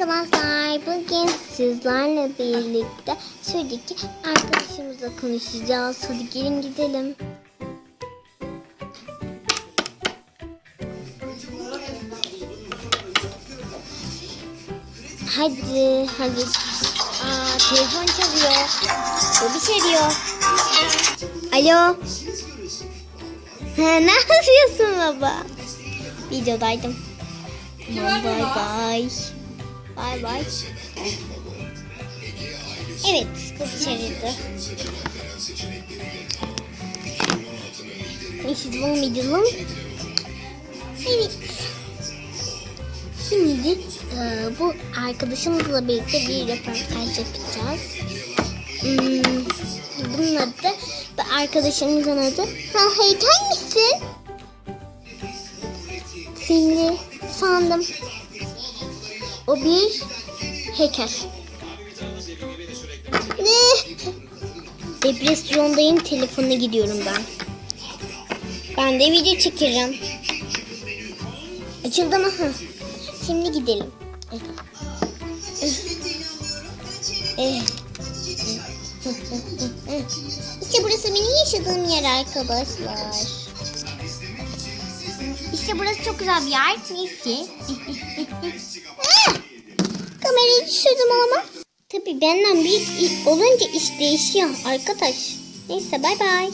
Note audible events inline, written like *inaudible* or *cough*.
arkadaşlar. Bugün sizlerle birlikte şuradaki arkadaşımızla konuşacağız. Hadi gelin gidelim. Hadi, hadi. Aa, telefon çalıyor. Bu bir şey. Alo. Ne yapıyorsun baba? Videodaydım. Bye bye. Bye bye. Evet, içeride. Neyse, devam edelim. Evet. Şimdi e, bu arkadaşımızla birlikte bir röportaj yapacağız. Hmm, bunun adı ve arkadaşımızın adı. Sen heykel misin? Seni sandım. O bir heykel. Ne? Depresyondayım telefona gidiyorum ben. Ben de video çekeceğim. Açıldı mı? Şimdi gidelim. İşte burası benim yaşadığım yer arkadaşlar. İşte burası çok güzel bir yer. Neyse. *laughs* Kamerayı düşürdüm ama. Tabii benden büyük olunca iş değişiyor arkadaş. Neyse bay bay.